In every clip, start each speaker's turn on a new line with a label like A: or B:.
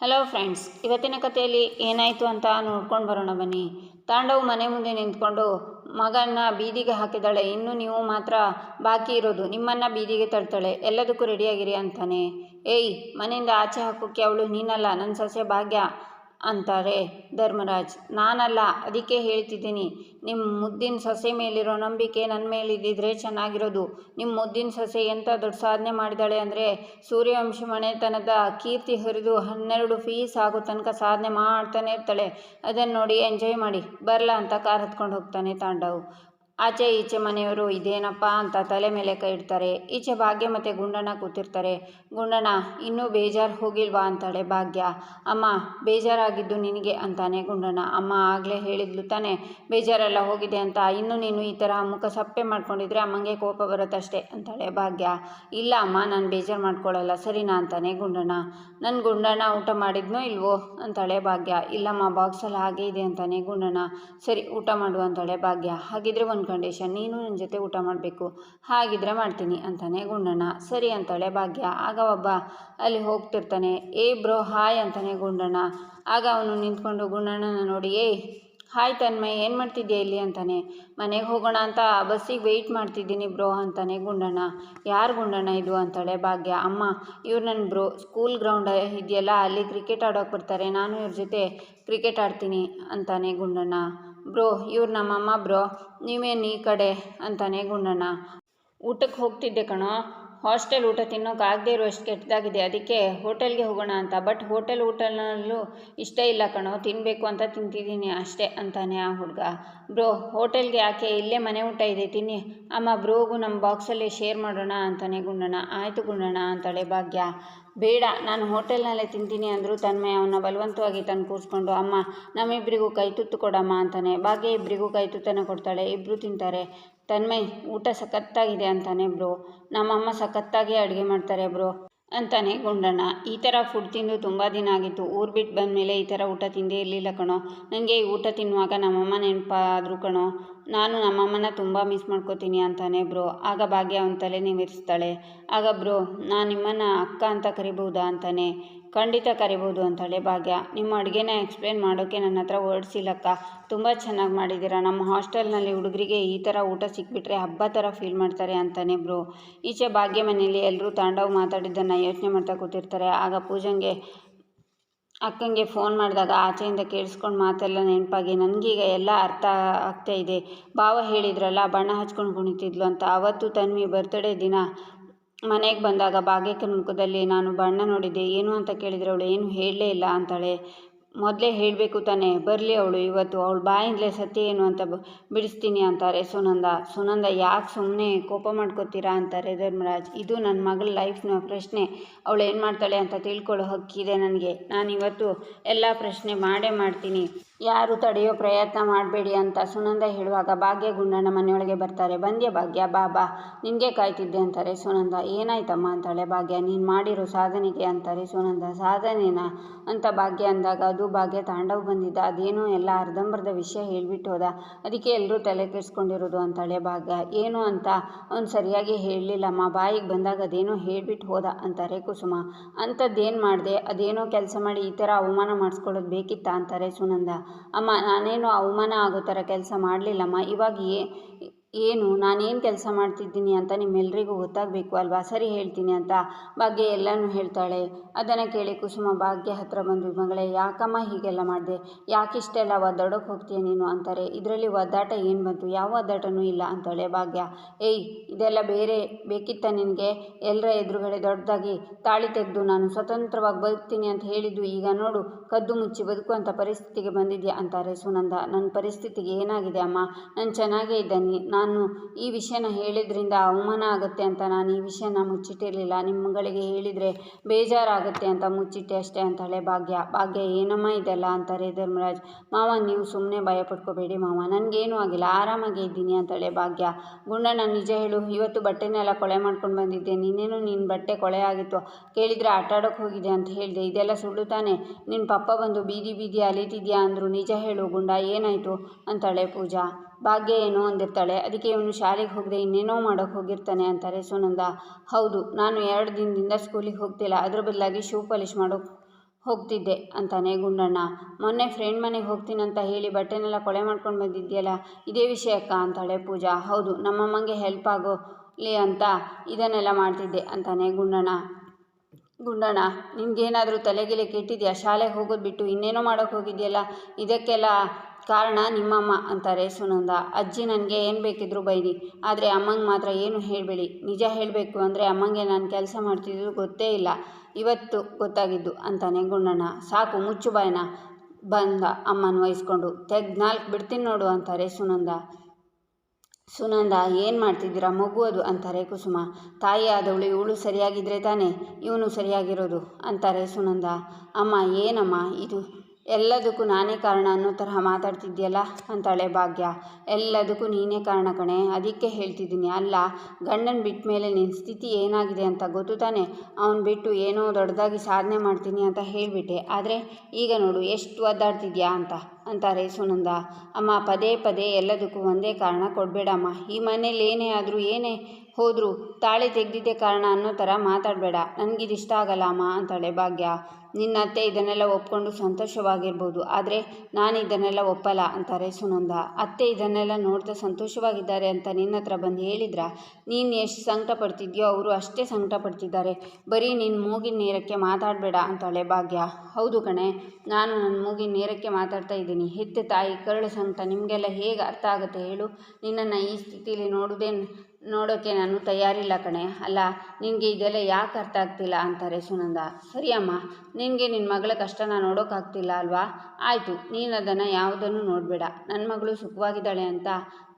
A: Hello friends ಇವತ್ತಿನ ಕಥೆಯಲ್ಲಿ ಏನಾಯಿತು ಅಂತ ನೋಡ್ಕೊಂಡು ಬರೋಣ ಬನ್ನಿ. ತಾಂಡವು ಮನೆ ಮುಂದೆ ನಿಂತ್ಕೊಂಡು ಮಗನ ಬೀದಿಗೆ ಹಾಕಿದಾಳೆ ಇನ್ನು ನೀವು ಮಾತ್ರ ಬಾಕಿ ಇರೋದು, ನಿಮ್ಮನ್ನ ಬೀದಿಗೆ ತಳ್ತಾಳೆ ಎಲ್ಲದಕ್ಕೂ ರೆಡಿಯಾಗಿರಿ ಅಂತಾನೆ. ಏಯ್, ಮನೆಯಿಂದ ಆಚೆ ಹಾಕೋಕ್ಕೆ ಅವಳು ನೀನಲ್ಲ ನನ್ನ ಸೊಸೆ ಭಾಗ್ಯ. ಅಂತಾರೆ. ಧರ್ಮರಾಜ್, ನಾನಲ್ಲ, ಅದಕ್ಕೆ ಹೇಳ್ತಿದ್ದೀನಿ. ನಿಮ್ಮ ಮುದ್ದಿನ ಸೊಸೆ ಮೇಲಿರೋ ನಂಬಿಕೆ ನನ್ನ ಮೇಲಿದ್ದಿದ್ರೆ ಚೆನ್ನಾಗಿರೋದು. ನಿಮ್ಮ ಮುದ್ದಿನ ಸೊಸೆ ಎಂಥ ದೊಡ್ಡ ಸಾಧನೆ ಮಾಡಿದಾಳೆ ಅಂದರೆ ಸೂರ್ಯವಂಶ ಮನೆತನದ ಕೀರ್ತಿ ಹರಿದು ಹನ್ನೆರಡು ಫೀಸ್ ಆಗೋ ತನಕ ಸಾಧನೆ ಮಾಡ್ತಾನೆ ಇರ್ತಾಳೆ. ಅದನ್ನು ನೋಡಿ ಎಂಜಾಯ್ ಮಾಡಿ. ಬರಲ್ಲ ಅಂತ ಕಾರ್ ಹತ್ಕೊಂಡು ಹೋಗ್ತಾನೆ ತಾಂಡವ್. ಆಚೆ ಈಚೆ ಮನೆಯವರು ಇದೇನಪ್ಪ ಅಂತ ತಲೆ ಮೇಲೆ ಕೈ ಇಡ್ತಾರೆ. ಈಚೆ ಭಾಗ್ಯ ಮತ್ತು ಗುಂಡಣ್ಣ ಕೂತಿರ್ತಾರೆ. ಗುಂಡಣ್ಣ ಇನ್ನೂ ಬೇಜಾರು ಹೋಗಿಲ್ವಾ? ಅಂತಾಳೆ ಭಾಗ್ಯ. ಅಮ್ಮ, ಬೇಜಾರಾಗಿದ್ದು ನಿನಗೆ ಅಂತಾನೆ ಗುಂಡಣ್ಣ ಅಮ್ಮ ಆಗಲೇ ಹೇಳಿದ್ಲು ತಾನೆ, ಬೇಜಾರೆಲ್ಲ ಹೋಗಿದೆ ಅಂತ. ಇನ್ನೂ ನೀನು ಈ ಥರ ಮುಖ ಸಪ್ಪೆ ಮಾಡ್ಕೊಂಡಿದ್ರೆ ಅಮ್ಮಂಗೆ ಕೋಪ ಬರುತ್ತಷ್ಟೇ, ಅಂತಾಳೆ ಭಾಗ್ಯ. ಇಲ್ಲ ಅಮ್ಮ, ನಾನು ಬೇಜಾರು ಮಾಡ್ಕೊಳ್ಳಲ್ಲ. ಸರಿನಾ? ಅಂತಾನೆ ಗುಂಡಣ್ಣ ನನ್ನ ಗುಂಡಣ್ಣ ಊಟ ಮಾಡಿದ್ನೋ ಇಲ್ವೋ? ಅಂತಾಳೆ ಭಾಗ್ಯ. ಇಲ್ಲಮ್ಮ, ಬಾಕ್ಸಲ್ಲಿ ಹಾಗೆ ಇದೆ, ಅಂತಾನೆ ಗುಂಡಣ್ಣ ಸರಿ, ಊಟ ಮಾಡು, ಅಂತಾಳೆ ಭಾಗ್ಯ. ಹಾಗಿದ್ರೆ ಒಂದು ಕಂಡೀಷನ್ ನೀನು ನನ್ನ ಜೊತೆ ಊಟ ಮಾಡಬೇಕು, ಹಾಗಿದ್ರೆ ಮಾಡ್ತೀನಿ ಅಂತಾನೆ ಗುಂಡಣ್ಣ. ಸರಿ ಅಂತಾಳೆ ಭಾಗ್ಯ. ಆಗ ಒಬ್ಬ ಅಲ್ಲಿ ಹೋಗ್ತಿರ್ತಾನೆ. ಏ ಬ್ರೋ, ಹಾಯ್ ಅಂತಾನೆ ಗುಂಡಣ್ಣ. ಆಗ ಅವನು ನಿಂತ್ಕೊಂಡು ಗುಂಡಣ್ಣನ ನೋಡಿ ಏಯ್ ಹಾಯ್ ತನ್ಮಯ್, ಏನು ಮಾಡ್ತಿದ್ಯಾ ಇಲ್ಲಿ ಅಂತಾನೆ. ಮನೆಗೆ ಹೋಗೋಣ ಅಂತ ಬಸ್ಸಿಗೆ ವೆಯ್ಟ್ ಮಾಡ್ತಿದ್ದೀನಿ ಬ್ರೋ ಅಂತಾನೆ ಗುಂಡಣ್ಣ. ಯಾರು ಗುಂಡಣ್ಣ ಇದು ಅಂತಾಳೆ ಭಾಗ್ಯ. ಅಮ್ಮ, ಇವ್ರು ನನ್ನ ಬ್ರೋ ಸ್ಕೂಲ್ ಗ್ರೌಂಡ್ ಇದೆಯಲ್ಲ, ಅಲ್ಲಿ ಕ್ರಿಕೆಟ್ ಆಡೋಕೆ ಬರ್ತಾರೆ. ನಾನು ಇವ್ರ ಜೊತೆ ಕ್ರಿಕೆಟ್ ಆಡ್ತೀನಿ ಅಂತಾನೆ ಗುಂಡಣ್ಣ. ಬ್ರೋ ಇವ್ರು ನಮ್ಮಮ್ಮ ಬ್ರೋ ನೀವೇನು ಈ ಕಡೆ ಅಂತಾನೆ ಗುಂಡಣ್ಣ. ಊಟಕ್ಕೆ ಹೋಗ್ತಿದ್ದೆ ಕಣೋ. ಹಾಸ್ಟೆಲ್ ಊಟ ತಿನ್ನೋಕ್ಕಾಗದೇ ಇರುವಷ್ಟು ಕೆಟ್ಟದಾಗಿದೆ. ಅದಕ್ಕೆ ಹೋಟೆಲ್ಗೆ ಹೋಗೋಣ ಅಂತ. ಬಟ್ ಹೋಟೆಲ್ ಊಟನಲ್ಲೂ ಇಷ್ಟ ಇಲ್ಲ ಕಣೋ. ತಿನ್ನಬೇಕು ಅಂತ ತಿಂತಿದ್ದೀನಿ ಅಷ್ಟೇ ಅಂತಾನೆ ಆ ಹುಡುಗ. ಬ್ರೋ, ಹೋಟೆಲ್ಗೆ ಯಾಕೆ ಇಲ್ಲೇ ಮನೆ ಊಟ ಇದೆ? ತಿನ್ನಿ. ಅಮ್ಮ, ಬ್ರೋಗೂ ನಮ್ಮ ಬಾಕ್ಸಲ್ಲಿ ಶೇರ್ ಮಾಡೋಣ ಅಂತಾನೆ ಗುಂಡಣ ಆಯಿತು ಗುಂಡಣ್ಣ ಅಂತಾಳೆ ಭಾಗ್ಯ. ಬೇಡ, ನಾನು ಹೋಟೆಲ್ನಲ್ಲೇ ತಿಂತೀನಿ ಅಂದರೂ ತನ್ಮಯ ಅವನ್ನ ಬಲವಂತವಾಗಿ ತಂದು ಕೂರಿಸ್ಕೊಂಡು, ಅಮ್ಮ ನಮ್ಮಿಬ್ಬರಿಗೂ ಕೈ ತುತ್ತು ಕೊಡಮ್ಮ ಅಂತಾನೆ. ಭಾಗ್ಯ ಇಬ್ಬರಿಗೂ ಕೈ ತುತ್ತನ್ನು ಕೊಡ್ತಾಳೆ. ಇಬ್ಬರು ತಿಂತಾರೆ. ತನ್ಮಯ್ ಊಟ ಸಖತ್ತಾಗಿದೆ ಅಂತಾನೆ ಬ್ರೋ. ನಮ್ಮಮ್ಮ ಸಖತ್ತಾಗಿ ಅಡುಗೆ ಮಾಡ್ತಾರೆ ಬ್ರೋ ಅಂತಾನೆ ಗುಂಡಣ್ಣ. ಈ ಥರ ಫುಡ್ ತಿಂದು ತುಂಬ ದಿನ ಆಗಿತ್ತು. ಊರು ಬಿಟ್ಟು ಬಂದಮೇಲೆ ಈ ಥರ ಊಟ ತಿಂದೇ ಇರಲಿಲ್ಲ ಕಣೋ. ನನಗೆ ಈ ಊಟ ತಿನ್ನುವಾಗ ನಮ್ಮಮ್ಮ ನೆನಪಾದ್ರು ಕಣೋ. ನಾನು ನಮ್ಮಮ್ಮನ ತುಂಬ ಮಿಸ್ ಮಾಡ್ಕೋತೀನಿ ಅಂತಾನೆ ಬ್ರೋ. ಆಗ ಭಾಗ್ಯ ಅವನ ತಲೆ ನಿಮಿರಿಸ್ತಾಳೆ ಆಗ ಬ್ರೋ, ನಾನು ನಿಮ್ಮನ್ನು ಅಕ್ಕ ಅಂತ ಕರಿಬಹುದಾ ಅಂತಾನೆ. ಖಂಡಿತ ಕರಿಬೋದು ಅಂತಾಳೆ ಭಾಗ್ಯ. ನಿಮ್ಮ ಅಡುಗೆನ ಎಕ್ಸ್ಪ್ಲೇನ್ ಮಾಡೋಕ್ಕೆ ನನ್ನ ಹತ್ರ ವರ್ಡ್ಸ್ ಇಲ್ಲಕ್ಕ. ತುಂಬ ಚೆನ್ನಾಗಿ ಮಾಡಿದ್ದೀರ. ನಮ್ಮ ಹಾಸ್ಟೆಲ್ನಲ್ಲಿ ಹುಡುಗರಿಗೆ ಈ ಥರ ಊಟ ಸಿಕ್ಬಿಟ್ರೆ ಹಬ್ಬ ಥರ ಫೀಲ್ ಮಾಡ್ತಾರೆ ಅಂತಾನೆ ಬ್ರೋ ಈಚೆ ಭಾಗ್ಯ ಮನೆಯಲ್ಲಿ ಎಲ್ಲರೂ ತಾಂಡವ್ ಮಾತಾಡಿದ್ದನ್ನು ಯೋಚನೆ ಮಾಡ್ತಾ ಕೂತಿರ್ತಾರೆ. ಆಗ ಪೂಜಂಗೆ, ಅಕ್ಕಂಗೆ ಫೋನ್ ಮಾಡಿದಾಗ ಆಚೆಯಿಂದ ಕೇಳಿಸ್ಕೊಂಡು ಮಾತೆಲ್ಲ ನೆನಪಾಗಿ, ನನಗೀಗ ಎಲ್ಲ ಅರ್ಥ ಆಗ್ತಾ ಇದೆ. ಭಾವ ಹೇಳಿದ್ರಲ್ಲ, ಬಣ್ಣ ಹಚ್ಕೊಂಡು ಕುಣಿತಿದ್ಲು ಅಂತ. ಅವತ್ತು ತನ್ವಿ ಬರ್ತ್ಡೇ ದಿನ. ಮನೆಗೆ ಬಂದಾಗ ಭಾಗ್ಯಕ್ಕನ ಮುಖದಲ್ಲಿ, ನಾನು ಬಣ್ಣ ನೋಡಿದ್ದೆ, ಏನು ಅಂತ ಕೇಳಿದರೆ ಅವಳು, ಏನು ಹೇಳಲೇ ಇಲ್ಲ ಅಂತಾಳೆ. ಮೊದಲೇ ಹೇಳಬೇಕು ತಾನೇ, ಬರಲಿ ಅವಳು, ಇವತ್ತು ಅವಳು ಬಾಯಿಂದಲೇ ಸತ್ಯ ಏನು ಅಂತ ಬಿಡಿಸ್ತೀನಿ ಅಂತಾರೆ ಸುನಂದ. ಸುನಂದ ಯಾಕೆ ಸುಮ್ಮನೆ ಕೋಪ ಮಾಡ್ಕೋತೀರಾ ಅಂತಾರೆ ಧರ್ಮರಾಜ್. ಇದು ನನ್ನ ಮಗಳ ಲೈಫ್ನ ಪ್ರಶ್ನೆ. ಅವಳು ಏನು ಮಾಡ್ತಾಳೆ ಅಂತ ತಿಳ್ಕೊಳ್ಳೋ ಹಕ್ಕಿದೆ ನನಗೆ. ನಾನು ಇವತ್ತು ಎಲ್ಲ ಪ್ರಶ್ನೆ ಮಾಡೇ ಮಾಡ್ತೀನಿ. ಯಾರು ತಡೆಯೋ ಪ್ರಯತ್ನ ಮಾಡಬೇಡಿ ಅಂತ ಸುನಂದ ಹೇಳುವಾಗ ಭಾಗ್ಯ ಗುಂಡಣ್ಣ ಮನೆಯೊಳಗೆ ಬರ್ತಾರೆ. ಬಂದ್ಯ ಭಾಗ್ಯ, ಬಾಬಾ, ನಿನಗೆ ಕಾಯ್ತಿದ್ದೆ ಅಂತಾರೆ ಸುನಂದ. ಏನಾಯ್ತಮ್ಮ ಅಂತಾಳೆ ಭಾಗ್ಯ. ನೀನು ಮಾಡಿರೋ ಸಾಧನೆಗೆ ಅಂತಾರೆ ಸುನಂದ. ಸಾಧನೆನಾ? ಅಂತ ಭಾಗ್ಯ ಅಂದಾಗ, ಅದು ಭಾಗ್ಯ ತಾಂಡವ್ ಬಂದಿದ್ದ ಅದೇನೋ ಎಲ್ಲ ಅರ್ಧಂಬರ್ಧ ವಿಷಯ ಹೇಳಿಬಿಟ್ಟು ಹೋದ. ಅದಕ್ಕೆ ಎಲ್ಲರೂ ತಲೆ ಕೆಡಿಸ್ಕೊಂಡಿರೋದು ಅಂತಾಳೆ ಭಾಗ್ಯ. ಏನು ಅಂತ ಅವ್ನು ಸರಿಯಾಗಿ ಹೇಳಲಿಲ್ಲಮ್ಮ. ಬಾಯಿಗೆ ಬಂದಾಗ ಅದೇನೋ ಹೇಳಿಬಿಟ್ಟು ಹೋದ ಅಂತಾರೆ ಕುಸುಮ. ಅಂಥದ್ದೇನು ಮಾಡಿದೆ? ಅದೇನೋ ಕೆಲಸ ಮಾಡಿ ಈ ಥರ ಅವಮಾನ ಮಾಡಿಸ್ಕೊಳ್ಳೋದು ಬೇಕಿತ್ತಾ? ಅಂತಾರೆ ಸುನಂದ. ಅಮ್ಮ ನಾನೇನು ಅವಮಾನ ಆಗೋ ಥರ ಕೆಲಸ ಮಾಡಲಿಲ್ಲಮ್ಮ. ಇವಾಗ ಏ ಏನು, ನಾನೇನು ಕೆಲಸ ಮಾಡ್ತಿದ್ದೀನಿ ಅಂತ ನಿಮ್ಮೆಲ್ಲರಿಗೂ ಗೊತ್ತಾಗಬೇಕು ಅಲ್ವಾ? ಸರಿ ಹೇಳ್ತೀನಿ ಅಂತ ಭಾಗ್ಯ ಎಲ್ಲನೂ ಹೇಳ್ತಾಳೆ. ಅದನ್ನು ಕೇಳಿ ಕುಸುಮ ಭಾಗ್ಯ ಹತ್ರ ಬಂದು ಮಗಳೇ, ಯಾಕಮ್ಮ ಹೀಗೆಲ್ಲ ಮಾಡಿದೆ? ಯಾಕಿಷ್ಟೆಲ್ಲ ಒದ್ದಾಡೋಕೆ ಹೋಗ್ತೀಯ ನೀನು ಅಂತಾರೆ. ಇದರಲ್ಲಿ ಒದ್ದಾಟ ಏನು ಬಂತು? ಯಾವ ಒದ್ದಾಟನೂ ಇಲ್ಲ ಅಂತಾಳೆ ಭಾಗ್ಯ. ಏಯ್, ಇದೆಲ್ಲ ಬೇರೆ, ಬೇಕಿತ್ತ ನಿನಗೆ? ಎಲ್ಲರ ಎದುರುಗಡೆ ದೊಡ್ಡದಾಗಿ ತಾಳಿ ತೆಗೆದು ನಾನು ಸ್ವತಂತ್ರವಾಗಿ ಬದುಕ್ತೀನಿ ಅಂತ ಹೇಳಿದ್ದು ಈಗ ನೋಡು, ಕದ್ದು ಮುಚ್ಚಿ ಬದುಕುವಂಥ ಪರಿಸ್ಥಿತಿಗೆ ಬಂದಿದ್ಯಾ ಅಂತಾರೆ ಸುನಂದ. ನನ್ನ ಪರಿಸ್ಥಿತಿಗೆ ಏನಾಗಿದೆ ಅಮ್ಮ? ನಾನು ಚೆನ್ನಾಗೇ ಇದ್ದೀನಿ. ನಾನು ಈ ವಿಷಯನ ಹೇಳಿದ್ರಿಂದ ಅವಮಾನ ಆಗುತ್ತೆ ಅಂತ, ನಾನು ಈ ವಿಷಯನ ಮುಚ್ಚಿಟ್ಟಿರಲಿಲ್ಲ. ನಿಮ್ಮಗಳಿಗೆ ಹೇಳಿದರೆ ಬೇಜಾರಾಗುತ್ತೆ ಅಂತ ಮುಚ್ಚಿಟ್ಟೆ ಅಷ್ಟೇ ಅಂತಾಳೆ ಭಾಗ್ಯ. ಭಾಗ್ಯ ಏನಮ್ಮ ಇದೆಲ್ಲ ಅಂತಾರೆ ಧರ್ಮರಾಜ್. ಮಾವ, ನೀವು ಸುಮ್ಮನೆ ಭಯ ಪಡ್ಕೋಬೇಡಿ ಮಾವ. ನನಗೇನೂ ಆಗಿಲ್ಲ. ಆರಾಮಾಗಿ ಇದ್ದೀನಿ ಅಂತಾಳೆ ಭಾಗ್ಯ. ಗುಂಡಣ್ಣ, ನಿಜ ಹೇಳು. ಇವತ್ತು ಬಟ್ಟೆನೆಲ್ಲ ಕೊಳೆ ಮಾಡ್ಕೊಂಡು ಬಂದಿದ್ದೆ. ನೀನೇನು ನಿನ್ನ ಬಟ್ಟೆ ಕೊಳೆ ಆಗಿತ್ತು? ಕೇಳಿದರೆ ಆಟ ಆಡೋಕೆ ಹೋಗಿದೆ ಅಂತ ಹೇಳಿದೆ. ಇದೆಲ್ಲ ಸುಳ್ಳು ತಾನೆ? ನಿನ್ನ ಪಪ್ಪ ಬಂದು ಬೀದಿ ಬೀದಿ ಅಲಿತಿದ್ಯಾ ಅಂದರು. ನಿಜ ಹೇಳು ಗುಂಡ, ಏನಾಯಿತು? ಅಂತಾಳೆ ಪೂಜಾ. ಭಾಗ್ಯ ಏನೋ ಅಂದಿರ್ತಾಳೆ. ಅದಕ್ಕೆ ಇವನು ಶಾಲೆಗೆ ಹೋಗದೆ ಇನ್ನೇನೋ ಮಾಡೋಕೆ ಹೋಗಿರ್ತಾನೆ ಅಂತಾರೆ ಸುನಂದ. ಹೌದು, ನಾನು ಎರಡು ದಿನದಿಂದ ಸ್ಕೂಲಿಗೆ ಹೋಗ್ತಿಲ್ಲ. ಅದ್ರ ಬದಲಾಗಿ ಶೂ ಪಾಲಿಶ್ ಮಾಡೋಕೆ ಹೋಗ್ತಿದ್ದೆ ಅಂತಾನೆ ಗುಂಡಣ್ಣ. ಮೊನ್ನೆ ಫ್ರೆಂಡ್ ಮನೆಗೆ ಹೋಗ್ತೀನಂತ ಹೇಳಿ ಬಟ್ಟೆನೆಲ್ಲ ಕೊಳೆ ಮಾಡ್ಕೊಂಡು ಬಂದಿದ್ಯಲ್ಲ, ಇದೇ ವಿಷಯಕ್ಕ ಅಂತಾಳೆ ಪೂಜಾ. ಹೌದು ನಮ್ಮಮ್ಮಂಗೆ ಹೆಲ್ಪ್ ಆಗೋಲಿ ಅಂತ ಇದನ್ನೆಲ್ಲ ಮಾಡ್ತಿದ್ದೆ ಅಂತಾನೆ ಗುಂಡಣ್ಣ. ಗುಂಡಣ್ಣ, ನಿನ್ಗೇನಾದರೂ ತಲೆಗಿಲೆ ಕೆಟ್ಟಿದೆಯಾ? ಶಾಲೆಗೆ ಹೋಗೋದು ಬಿಟ್ಟು ಇನ್ನೇನೋ ಮಾಡೋಕೆ ಹೋಗಿದ್ಯಲ್ಲ? ಇದಕ್ಕೆಲ್ಲ ಕಾರಣ ನಿಮ್ಮಮ್ಮ ಅಂತಾರೆ ಸುನಂದ. ಅಜ್ಜಿ ನನಗೆ ಏನು ಬೇಕಿದ್ರು ಬೈದಿ ಆದರೆ ಅಮ್ಮಂಗೆ ಮಾತ್ರ ಏನು ಹೇಳಬೇಡಿ. ನಿಜ ಹೇಳಬೇಕು ಅಂದರೆ ಅಮ್ಮಂಗೆ ನಾನು ಕೆಲಸ ಮಾಡ್ತಿದ್ದು ಗೊತ್ತೇ ಇಲ್ಲ. ಇವತ್ತು ಗೊತ್ತಾಗಿದ್ದು ಅಂತಾನೆ ಗುಂಡಣ್ಣ. ಸಾಕು, ಮುಚ್ಚು ಬಾಯ್ನ. ಬಂದ ಅಮ್ಮನ ವಹಿಸ್ಕೊಂಡು. ತೆಗ್ದು ನಾಲ್ಕು ಬಿಡ್ತೀನಿ ನೋಡು ಅಂತಾರೆ ಸುನಂದ. ಸುನಂದ, ಏನು ಮಾಡ್ತಿದ್ದೀರಾ? ಮಗು ಅದು, ಅಂತಾರೆ ಕುಸುಮ. ತಾಯಿ ಆದವಳು ಇವಳು ಸರಿಯಾಗಿದ್ದರೆ ತಾನೇ? ಇವನು ಸರಿಯಾಗಿರೋದು? ಅಂತಾರೆ ಸುನಂದ. ಅಮ್ಮ, ಏನಮ್ಮ ಇದು? ಎಲ್ಲದಕ್ಕೂ ನಾನೇ ಕಾರಣ ಅನ್ನೋ ತರಹ ಮಾತಾಡ್ತಿದ್ಯಲ್ಲ ಅಂತಾಳೆ ಭಾಗ್ಯ. ಎಲ್ಲದಕ್ಕೂ ನೀನೇ ಕಾರಣ ಕಣೆ. ಅದಕ್ಕೆ ಹೇಳ್ತಿದ್ದೀನಿ. ಅಲ್ಲ, ಗಂಡನ ಬಿಟ್ಟ ಮೇಲೆ ನಿನ್ನ ಸ್ಥಿತಿ ಏನಾಗಿದೆ ಅಂತ ಗೊತ್ತು ತಾನೆ? ಅವನು ಬಿಟ್ಟು ಏನೋ ದೊಡ್ಡದಾಗಿ ಸಾಧನೆ ಮಾಡ್ತೀನಿ ಅಂತ ಹೇಳಿಬಿಟ್ಟೆ. ಆದರೆ ಈಗ ನೋಡು, ಎಷ್ಟು ಒದ್ದಾಡ್ತಿದ್ಯಾ ಅಂತ. ಅಂತಾರೆ, ಸುನಂದ. ಅಮ್ಮ, ಪದೇ ಪದೇ ಎಲ್ಲದಕ್ಕೂ ಒಂದೇ ಕಾರಣ ಕೊಡಬೇಡಮ್ಮ. ಈ ಮನೇಲಿ ಏನೇ ಆದರೂ ಏನೇ ಹೋದರೂ ತಾಳಿ ತೆಗೆದಿದ್ದೇ ಕಾರಣ ಅನ್ನೋ ಥರ ಮಾತಾಡಬೇಡ. ನನಗಿದಿಷ್ಟ ಆಗಲ್ಲ ಅಮ್ಮ, ಅಂತಾಳೆ ಭಾಗ್ಯ. ನಿನ್ನ ಅತ್ತೆ ಇದನ್ನೆಲ್ಲ ಒಪ್ಕೊಂಡು ಸಂತೋಷವಾಗಿರ್ಬೋದು. ಆದರೆ ನಾನು ಇದನ್ನೆಲ್ಲ ಒಪ್ಪಲ್ಲ, ಅಂತಾರೆ ಸುನಂದ. ಅತ್ತೆ ಇದನ್ನೆಲ್ಲ ನೋಡ್ತಾ ಸಂತೋಷವಾಗಿದ್ದಾರೆ ಅಂತ ನಿನ್ನ ಹತ್ರ ಬಂದು ಹೇಳಿದ್ರ? ನೀನು ಎಷ್ಟು ಸಂಕಟ ಪಡ್ತಿದ್ಯೋ ಅವರು ಅಷ್ಟೇ ಸಂಕಟ ಪಡ್ತಿದ್ದಾರೆ ಬರೀ ನಿನ್ನ ಮೂಗಿನ ನೇರಕ್ಕೆ ಮಾತಾಡಬೇಡ, ಅಂತಾಳೆ ಭಾಗ್ಯ. ಹೌದು ಕಣೆ, ನಾನು ನನ್ನ ಮೂಗಿನ ನೇರಕ್ಕೆ ಮಾತಾಡ್ತಾ ಇದ್ದೀನಿ. ಹೆತ್ತ ತಾಯಿ ಕರುಳು ಸಂಕಟ ನಿಮಗೆಲ್ಲ ಹೇಗೆ ಅರ್ಥ ಆಗುತ್ತೆ ಹೇಳು? ನಿನ್ನನ್ನು ಈ ಸ್ಥಿತಿಯಲ್ಲಿ ನೋಡೋದೇ ನೋಡೋಕ್ಕೆ ನಾನು ತಯಾರಿಲ್ಲ ಕಣೆ. ಅಲ್ಲ, ನಿನಗೆ ಇದೆಲ್ಲ ಯಾಕೆ ಅರ್ಥ ಆಗ್ತಿಲ್ಲ ಅಂತಾರೆ ಸುನಂದ. ಸರಿ ಅಮ್ಮ, ನಿನಗೆ ನಿನ್ನ ಮಗಳ ಕಷ್ಟನ ನೋಡೋಕ್ಕಾಗ್ತಿಲ್ಲ ಅಲ್ವಾ? ಆಯಿತು, ನೀನು ಅದನ್ನು ಯಾವುದನ್ನು ನೋಡಬೇಡ. ನನ್ನ ಮಗಳು ಸುಖವಾಗಿದ್ದಾಳೆ ಅಂತ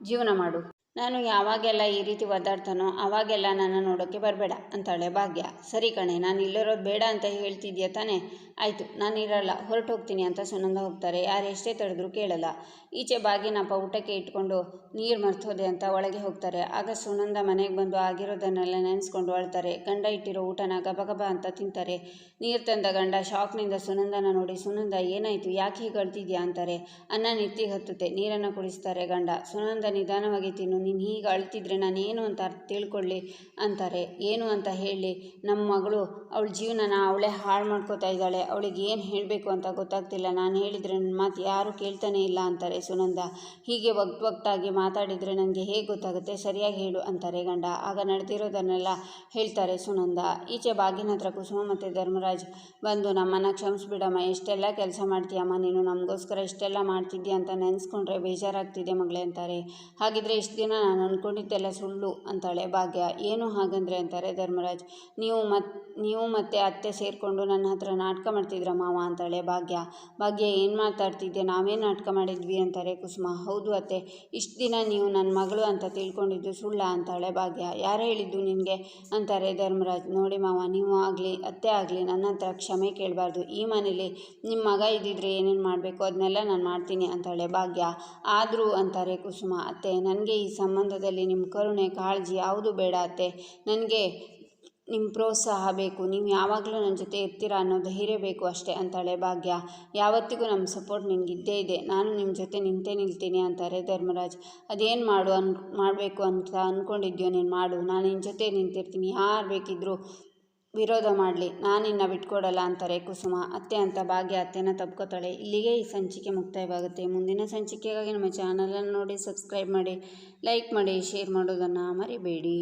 A: ಜೀವನ ಮಾಡು. ನಾನು ಯಾವಾಗೆಲ್ಲ ಈ ರೀತಿ ಒದ್ದಾಡ್ತಾನೋ ಆವಾಗೆಲ್ಲ ನನ್ನ ನೋಡೋಕ್ಕೆ ಬರಬೇಡ, ಅಂತಾಳೆ ಭಾಗ್ಯ. ಸರಿ ಕಣೆ, ನಾನು ಇಲ್ಲಿರೋದು ಬೇಡ ಅಂತ ಹೇಳ್ತಿದ್ಯಾ ತಾನೇ? ಆಯಿತು, ನಾನು ಇರಲ್ಲ ಹೊರಟು ಹೋಗ್ತೀನಿ ಅಂತ ಸುನಂದ ಹೋಗ್ತಾರೆ. ಯಾರು ಎಷ್ಟೇ ತಡೆದ್ರು ಕೇಳಲ್ಲ. ಈಚೆ ಬಾಗಿನಪ್ಪ ಊಟಕ್ಕೆ ಇಟ್ಕೊಂಡು ನೀರು ಮರ್ತೋದೆ ಅಂತ ಒಳಗೆ ಹೋಗ್ತಾರೆ. ಆಗ ಸುನಂದ ಮನೆಗೆ ಬಂದು ಆಗಿರೋದನ್ನೆಲ್ಲ ನೆನೆಸ್ಕೊಂಡು ಅಳ್ತಾರೆ. ಗಂಡ ಇಟ್ಟಿರೋ ಊಟನ ಗಬಗಬ ಅಂತ ತಿಂತಾರೆ. ನೀರು ತಂದ ಗಂಡ ಶಾಕ್ನಿಂದ ಸುನಂದನ ನೋಡಿ, ಸುನಂದ, ಏನಾಯಿತು? ಯಾಕೆ ಹೀಗೆ ಅಳ್ತಿದ್ಯಾ? ಅಂತಾರೆ. ಅನ್ನ ನಿತ್ತಿಗೆ ಹತ್ತುತ್ತೆ, ನೀರನ್ನು ಕುಡಿಸ್ತಾರೆ ಗಂಡ. ಸುನಂದ ನಿಧಾನವಾಗಿ ತಿನ್ನು ನೀನು ಹೀಗೆ ಅಳ್ತಿದ್ರೆ ನಾನು ಏನು ಅಂತ ತಿಳ್ಕೊಳ್ಳಿ ಅಂತಾರೆ. ಏನು ಅಂತ ಹೇಳಿ ನಮ್ಮ ಮಗಳು ಅವಳ ಜೀವನನ ಅವಳೇ ಹಾಳು ಮಾಡ್ಕೋತಾ ಇದ್ದಾಳೆ. ಅವಳಿಗೆ ಏನು ಹೇಳಬೇಕು ಅಂತ ಗೊತ್ತಾಗ್ತಿಲ್ಲ. ನಾನು ಹೇಳಿದರೆ ನನ್ನ ಮಾತು ಯಾರೂ ಕೇಳ್ತಾನೆ ಇಲ್ಲ ಅಂತಾರೆ ಸುನಂದ. ಹೀಗೆ ಒಗ್ಟ್ ಒಗ್ಟಾಗಿ ಮಾತಾಡಿದರೆ ನನಗೆ ಹೇಗೆ ಗೊತ್ತಾಗುತ್ತೆ? ಸರಿಯಾಗಿ ಹೇಳು ಅಂತಾರೆ ಗಂಡ. ಆಗ ನಡೆದಿರೋದನ್ನೆಲ್ಲ ಹೇಳ್ತಾರೆ ಸುನಂದ. ಈಚೆ ಬಾಗಿನ ಹತ್ರ ಕುಸುಮ ಮತ್ತು ಧರ್ಮರಾಜ್ ಬಂದು ನಮ್ಮನ್ನು ಕ್ಷಮಿಸ್ಬಿಡಮ್ಮ, ಎಷ್ಟೆಲ್ಲ ಕೆಲಸ ಮಾಡ್ತೀಯಮ್ಮ, ನೀನು ನಮಗೋಸ್ಕರ ಇಷ್ಟೆಲ್ಲ ಮಾಡ್ತಿದ್ದೀಯ ಅಂತ ನೆನೆಸ್ಕೊಂಡ್ರೆ ಬೇಜಾರಾಗ್ತಿದೆ ಮಗಳೇ ಅಂತಾರೆ. ಹಾಗಿದ್ರೆ ಇಷ್ಟು ದಿನ ನಾನು ಅಂದ್ಕೊಂಡಿದ್ದೆಲ್ಲ ಸುಳ್ಳು ಅಂತಾಳೆ. ಭಾಗ್ಯ, ಏನು ಹಾಗಂದ್ರೆ? ಅಂತಾರೆ ಧರ್ಮರಾಜ್. ನೀವು ಮತ್, ನೀವು ಮತ್ತೆ ಅತ್ತೆ ಸೇರಿಕೊಂಡು ನನ್ನ ಹತ್ರ ನಾಟಕ ಮಾಡ್ತಿದ್ರ ಮಾವ? ಅಂತಾಳೆ ಭಾಗ್ಯ. ಭಾಗ್ಯ, ಏನು ಮಾತಾಡ್ತಿದ್ದೆ ನಾವೇನು ನಾಟಕ ಮಾಡಿದ್ವಿ? ಅಂತಾರೆ ಕುಸುಮ. ಹೌದು ಅತ್ತೆ, ಇಷ್ಟು ದಿನ ನೀವು ನನ್ನ ಮಗಳು ಅಂತ ತಿಳ್ಕೊಂಡಿದ್ದು ಸುಳ್ಳ ಅಂತಾಳೆ ಭಾಗ್ಯ. ಯಾರು ಹೇಳಿದ್ದು ನಿನಗೆ? ಅಂತಾರೆ ಧರ್ಮರಾಜ್. ನೋಡಿ ಮಾವ, ನೀವು ಆಗಲಿ, ಅತ್ತೆ ಆಗಲಿ, ನನ್ನ ಹತ್ರ ಕ್ಷಮೆ ಕೇಳಬಾರ್ದು. ಈ ಮನೇಲಿ ನಿಮ್ಮ ಮಗ ಇದ್ದಿದ್ರೆ ಏನೇನು ಮಾಡಬೇಕು? ಅದನ್ನೆಲ್ಲ ನಾನು ಮಾಡ್ತೀನಿ ಅಂತಾಳೆ ಭಾಗ್ಯ. ಆದರೂ, ಅಂತಾರೆ ಕುಸುಮ, ಅತ್ತೆ, ನನಗೆ ಈ ಸಂಬಂಧದಲ್ಲಿ ನಿಮ್ಮ ಕರುಣೆ, ಕಾಳಜಿ ಯಾವುದು ಬೇಡ ಅತ್ತೆ. ನನಗೆ ನಿಮ್ಮ ಪ್ರೋತ್ಸಾಹ ಬೇಕು. ನೀವು ಯಾವಾಗಲೂ ನನ್ನ ಜೊತೆ ಇರ್ತೀರಾ ಅನ್ನೋ ಧೈರ್ಯ ಬೇಕು ಅಷ್ಟೇ ಅಂತಾಳೆ ಭಾಗ್ಯ. ಯಾವತ್ತಿಗೂ ನಮ್ಮ ಸಪೋರ್ಟ್ ನಿನಗಿದ್ದೇ ಇದೆ. ನಾನು ನಿಮ್ಮ ಜೊತೆ ನಿಂತೇ ನಿಲ್ತೀನಿ ಅಂತಾರೆ ಧರ್ಮರಾಜ್. ಅದೇನು ಮಾಡು ಅನ್, ಮಾಡಬೇಕು ಅಂತ ಅಂದ್ಕೊಂಡಿದ್ಯೋ ನೀನು ಮಾಡು. ನಾನು ನಿನ್ನ ಜೊತೆ ನಿಂತಿರ್ತೀನಿ. ಯಾರು ಬೇಕಿದ್ದರೂ ವಿರೋಧ ಮಾಡಲಿ. ನಾನಿನ್ನ ಬಿಟ್ಕೊಡಲ್ಲ ಅಂತಾರೆ ಕುಸುಮ. ಅತ್ತೆ ಅಂತ ಭಾಗ್ಯ ಅತ್ತೆನ ತಪ್ಕೋತಾಳೆ ಇಲ್ಲಿಗೆ ಈ ಸಂಚಿಕೆ ಮುಕ್ತಾಯವಾಗುತ್ತೆ. ಮುಂದಿನ ಸಂಚಿಕೆಗಾಗಿ ನಮ್ಮ ಚಾನಲನ್ನು ನೋಡಿ ಸಬ್ಸ್ಕ್ರೈಬ್ ಮಾಡಿ ಲೈಕ್ ಮಾಡಿ ಶೇರ್ ಮಾಡೋದನ್ನು ಮರಿಬೇಡಿ.